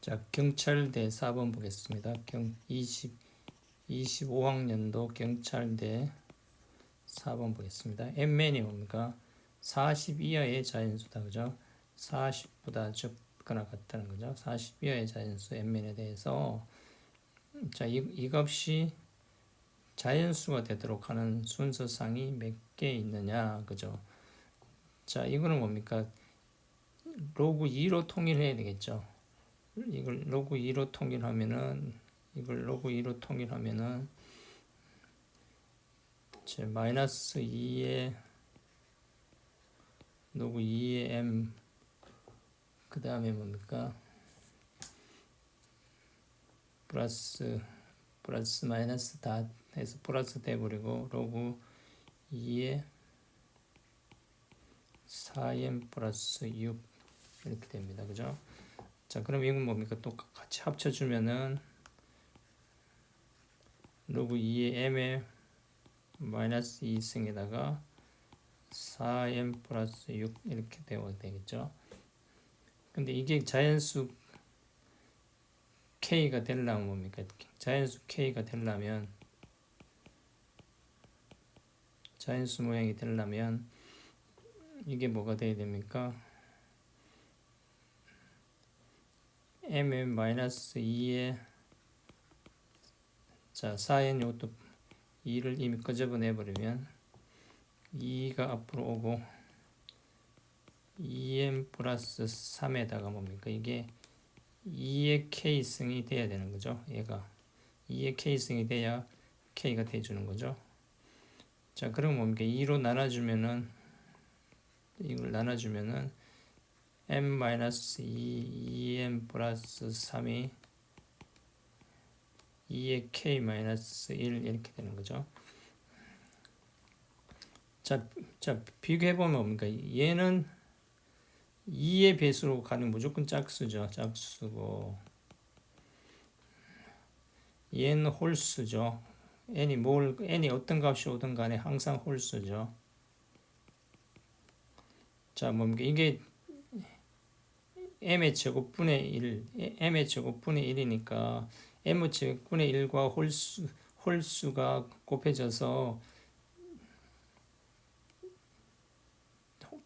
자, 경찰대 4번 보겠습니다. 경 20, 25학년도 경찰대 4번 보겠습니다. M맨이 뭡니까? 40 이하의 자연수다. 그죠? 40보다 적거나 같다는 거죠. 40 이하의 자연수 M맨에 대해서 자, 이, 이 값이 자연수가 되도록 하는 순서상이 몇 개 있느냐. 그죠? 자, 이거는 뭡니까? 로그 2로 통일해야 되겠죠. 이걸 로그 2로 통일하면은 이걸 로그 2로 통일하면은 제 마이너스 2에 로그 2에 m 그 다음에 뭡니까? 플러스 플러스 마이너스 다 해서 플러스 돼버리고 로그 2에 4m 플러스 6 이렇게 됩니다. 그죠 자 그럼 이건 뭡니까? 또 같이 합쳐주면은 로그 2의 m에 마이너스 2승에다가 4m 플러스 6 이렇게 되어야 되겠죠? 근데 이게 자연수 k가 되려면 뭡니까? 자연수 k가 되려면 자연수 모양이 되려면 이게 뭐가 돼야 됩니까 m의 마이너스 2에 자 4n 이것도 2를 이미 끄집어내 버리면 2가 앞으로 오고 2m 플러스 3에다가 뭡니까? 이게 2의 k승이 돼야 되는 거죠 얘가. 2의 k승이 돼야 k가 돼주는 거죠. 자 그럼 뭡니까? 2로 나눠주면은 이걸 나눠주면은 m-2 2m 플러스 3이 2의 k 마이너스 1 이렇게 되는 거죠. 자, 자 비교해보면 뭡니까? 얘는 2의 배수로 가는 무조건 짝수죠. 짝수고 얘는 홀수죠. n이 뭘 n이 어떤 값이 오든 간에 항상 홀수죠. 자, 뭡니까? 이게 m의 제곱분의 1, m의 제곱분의 1이니까 m 제곱분의 1과 홀수, 홀수가 곱해져서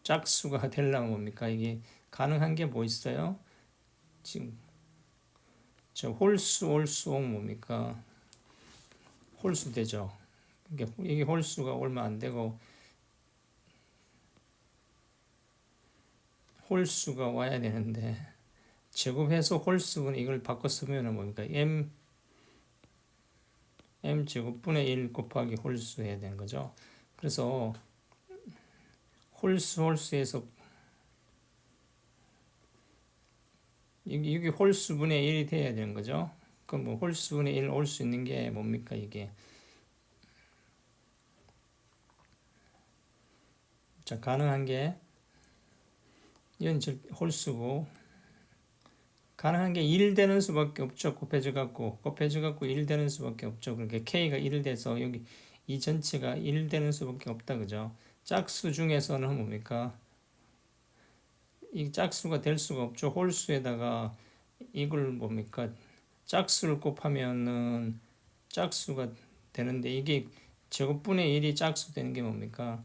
짝수가 되려면 뭡니까? 이게 가능한 게 뭐 있어요? 지금 저 홀수, 홀수옥 뭡니까? 홀수 되죠. 이게 홀수가 얼마 안 되고 홀수가 와야 되는데 제곱해서 홀수는 이걸 바꿔 쓰면 뭡니까? m m 제곱분의 1 곱하기 홀수 해야 되는 거죠. 그래서 홀수 홀수에서 여기 홀수분의 1이 돼야 되는 거죠. 그럼 뭐 홀수분의 1 올 수 있는 게 뭡니까 이게? 자 가능한 게 이건 홀수고 가능한 게 1 되는 수밖에 없죠. 곱해져 갖고 곱해져 갖고 1 되는 수밖에 없죠. 그러니까 k가 1 돼서 여기 이 전체가 1 되는 수밖에 없다 그죠? 짝수 중에서는 뭡니까? 이 짝수가 될 수가 없죠. 홀수에다가 이걸 뭡니까? 짝수를 곱하면은 짝수가 되는데 이게 제곱분의 1이 짝수 되는 게 뭡니까?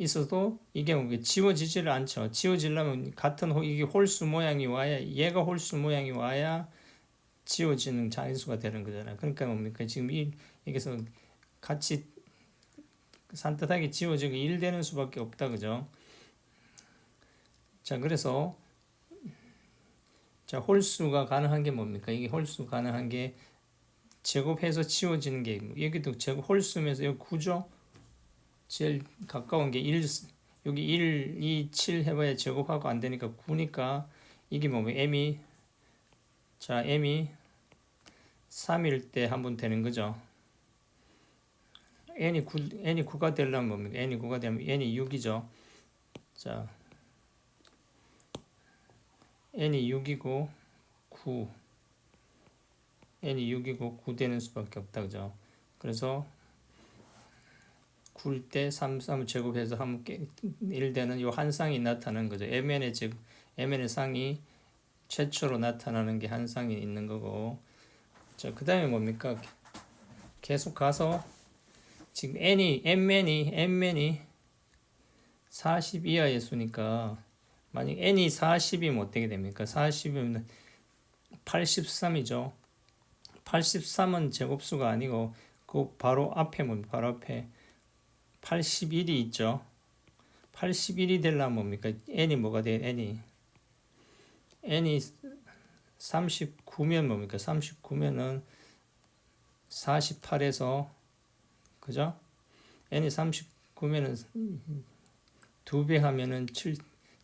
있어도 이게 뭐 지워지지를 않죠. 지워지려면 같은 호, 이게 홀수 모양이 와야 얘가 홀수 모양이 와야 지워지는 자연수가 되는 거잖아요. 그러니까 뭡니까 지금 이 여기서 같이 산뜻하게 지워지고 1 되는 수밖에 없다 그죠? 자 그래서 자 홀수가 가능한 게 뭡니까? 이게 홀수 가능한 게 제곱해서 지워지는 게 여기도 제곱 홀수면서 여기 구조 제일 가까운 게 1, 여기 1, 2, 7 해봐야 제곱하고 안 되니까 9니까 이게 뭐면 m이 자 m이 3일 때 한 번 되는 거죠. n이 9, n이 9가 되려면 뭡니까? n이 9가 되면 n이 6이죠. 자 n이 6이고 9 n이 6이고 9 되는 수밖에 없다 그죠? 그래서 굴때 3, 3 제곱해서 하면 깨- 일되는 요 한상이 나타나는 거죠. mn의 제곱, mn의 상이 최초로 나타나는 게 한상이 있는 거고. 자, 그 다음에 뭡니까? 계속 가서 지금 n이, mn이, mn이 40 이하의 수니까 만약 n이 40이면 어떻게 됩니까? 40이면 83이죠. 83은 제곱수가 아니고 그 바로 앞에 뭡니까? 바로 앞에 81이 있죠. 81이 되려면 뭡니까? n이 뭐가 돼? n이 n이 39면 뭡니까? 39면은 48에서 그죠? n이 39면은 두 배 하면은 7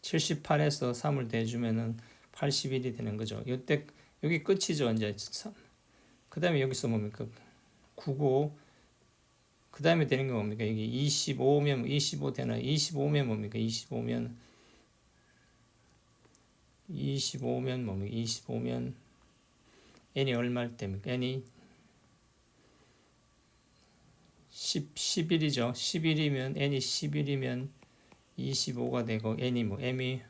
78에서 3을 대주면은 81이 되는 거죠. 이때 여기 끝이죠. 이제 그 다음에 여기서 뭡니까? 9고 그 다음에 되는 게 뭡니까? 여기 25면 25 되나? 25면 뭡니까? 25면 25면 뭡니까? 25면 n이 얼마일 때입니까? n이 10, 11이죠. 11이면 n이 11이면 25가 되고 n이 뭐 m이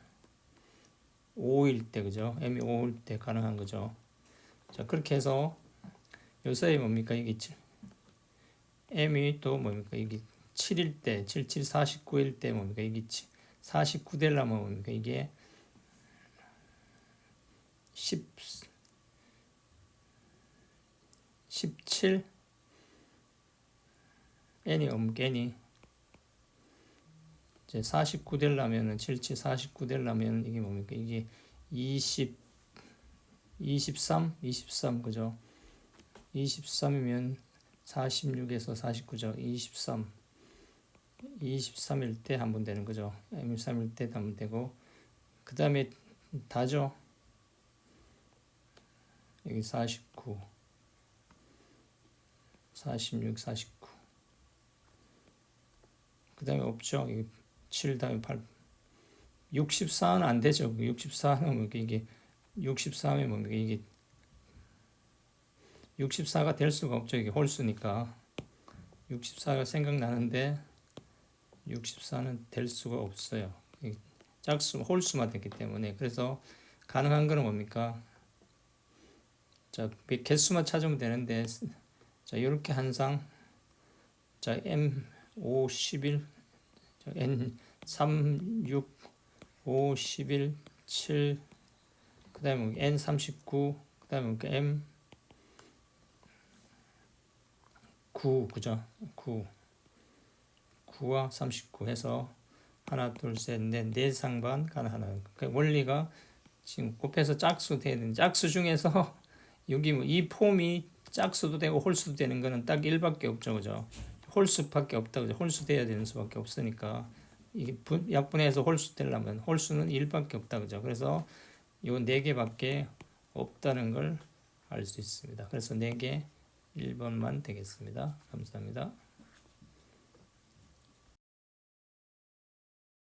5일 때 그죠? m이 5일 때 가능한 거죠. 자 그렇게 해서 요사이 뭡니까 이게 칠- m이 또 뭡니까? 이게 7일 때 77 49일 때 뭡니까? 이게 49 되려면 뭡니까? 이게 10 17 n이 n이 이제 49 되려면은 77 49 되려면 이게 뭡니까? 이게 20 23 23 그죠? 23이면 46에서 49죠 23 23일 때 한 번 되는 거죠. 23일 때 한 번 되고 그 다음에 다죠? 여기 49 46 49 그 다음에 없죠? 여기 7 다음에 8 64는 안 되죠. 64는 뭡니까 이게 64면 뭡니까 이게 64가 될 수가 없죠. 이게 홀수니까. 64가 생각나는데 64는 될 수가 없어요. 짝수 홀수만 됐기 때문에. 그래서 가능한 거는 뭡니까? 자 개수만 찾으면 되는데 자 이렇게 5 11 자, n 3 6 5 11 7 그 다음에 n 39 그 다음에 m 9 그죠? 9 9와 39 해서 하나 둘 셋 넷 네 상반 가능하나 그 원리가 지금 곱해서 짝수 되는 짝수 중에서 여기 뭐 이 폼이 짝수도 되고 홀수도 되는 거는 딱 1밖에 없죠 그죠? 홀수밖에 없다 그죠? 홀수 돼야 되는 수밖에 없으니까 이게 분, 약분해서 홀수 되려면 홀수는 1밖에 없다 그죠? 그래서 요네 개밖에 없다는 걸 알 수 있습니다. 그래서 네개 1번만 되겠습니다. 감사합니다.